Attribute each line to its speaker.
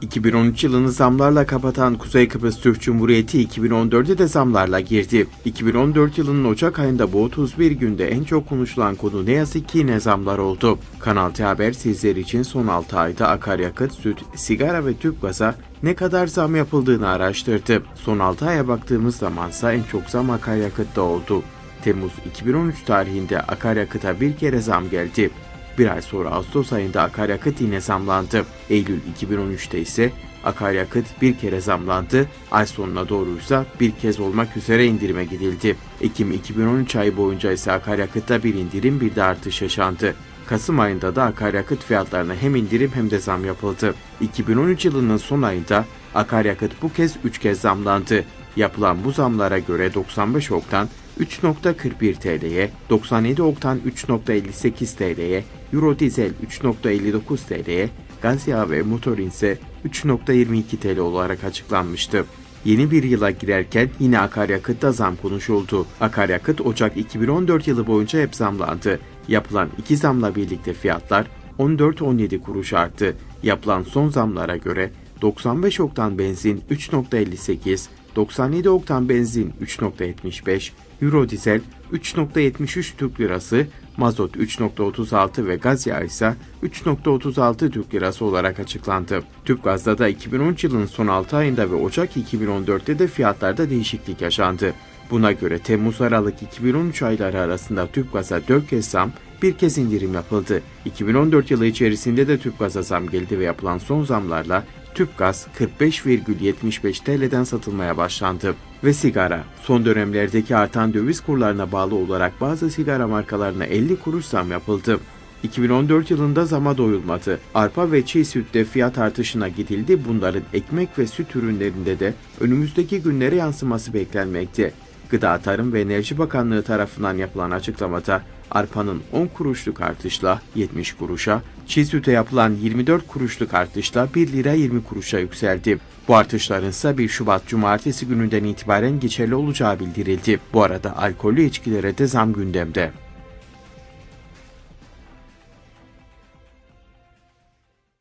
Speaker 1: 2013 yılını zamlarla kapatan Kuzey Kıbrıs Türk Cumhuriyeti 2014'e de zamlarla girdi. 2014 yılının Ocak ayında bu 31 günde en çok konuşulan konu ne yazık ki yine zamlar oldu. Kanal T Haber sizler için son 6 ayda akaryakıt, süt, sigara ve tüp gaza ne kadar zam yapıldığını araştırdı. Son 6 aya baktığımız zamansa en çok zam akaryakıtta oldu. Temmuz 2013 tarihinde akaryakıta bir kere zam geldi. Bir ay sonra Ağustos ayında akaryakıt yine zamlandı. Eylül 2013'te ise akaryakıt bir kere zamlandı. Ay sonuna doğruysa bir kez olmak üzere indirime gidildi. Ekim 2013 ayı boyunca ise akaryakıtta bir indirim bir de artış yaşandı. Kasım ayında da akaryakıt fiyatlarına hem indirim hem de zam yapıldı. 2013 yılının son ayında akaryakıt bu kez 3 kez zamlandı. Yapılan bu zamlara göre 95 oktan 3.41 TL'ye, 97 oktan 3.58 TL'ye, Euro dizel 3.59 TL'ye, gaz yağı ve motorin ise 3.22 TL olarak açıklanmıştı. Yeni bir yıla girerken yine akaryakıtta zam konuşuldu. Akaryakıt Ocak 2014 yılı boyunca hep zamlandı. Yapılan iki zamla birlikte fiyatlar 14-17 kuruş arttı. Yapılan son zamlara göre 95 oktan benzin 3.58, 97 oktan benzin 3.75, Euro dizel 3.73 Türk Lirası, mazot 3.36 ve gaz yağı ise 3.36 Türk Lirası olarak açıklandı. Tüp gazda da 2013 yılının son 6 ayında ve Ocak 2014'te de fiyatlarda değişiklik yaşandı. Buna göre Temmuz-Aralık 2013 ayları arasında tüp gaza 4 kez zam, bir kez indirim yapıldı. 2014 yılı içerisinde de tüp gaza zam geldi ve yapılan son zamlarla tüp gaz 45,75 TL'den satılmaya başlandı. Ve sigara. Son dönemlerdeki artan döviz kurlarına bağlı olarak bazı sigara markalarına 50 kuruş zam yapıldı. 2014 yılında zama doyulmadı. Arpa ve çiğ sütte fiyat artışına gidildi. Bunların ekmek ve süt ürünlerinde de önümüzdeki günlere yansıması beklenmekte. Gıda Tarım ve Enerji Bakanlığı tarafından yapılan açıklamada arpanın 10 kuruşluk artışla 70 kuruşa, çiğ süte yapılan 24 kuruşluk artışla 1 lira 20 kuruşa yükseldi. Bu artışların ise 1 Şubat Cumartesi gününden itibaren geçerli olacağı bildirildi. Bu arada alkollü içkilere de zam gündemde.